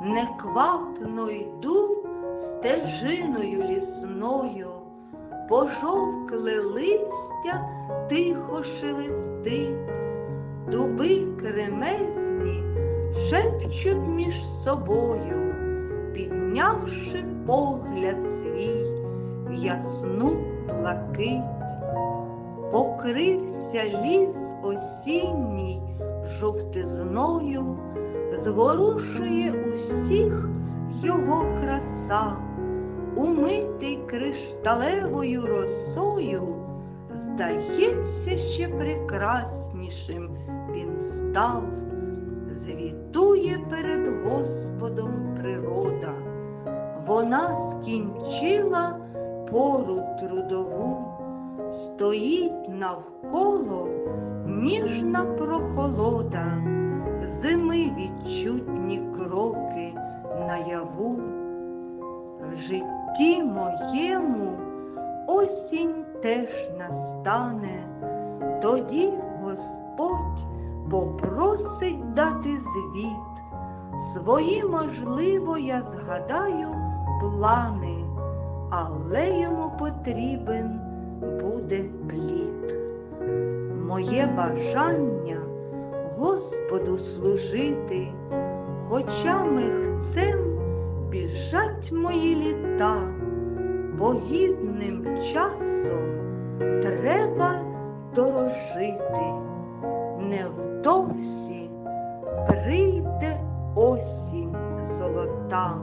неквапно йду стежиною лісною, пожовкле листя тихо шелестить, дуби кремезні шепчуть між собою, піднявши погляд свій в ясну блакить. Покрився ліс осінній жовтизною, зворушує усіх його краса, умитий кришталевою росою, здається, ще прекраснішим. Він став, звітує перед Господом природа, вона скінчила пору трудову стоїть навколо ніжна прохолода, зими відчутні кроки наяву. В житті моєму осінь теж настане, тоді Господь попросить дати звіт. Свої, можливо, я згадаю плани, але йому потрібен буде плід. Моє бажання Господу служити, очами хцем біжать мої літа, бо гідним часом треба дорожити. Невдовзі прийде осінь золота.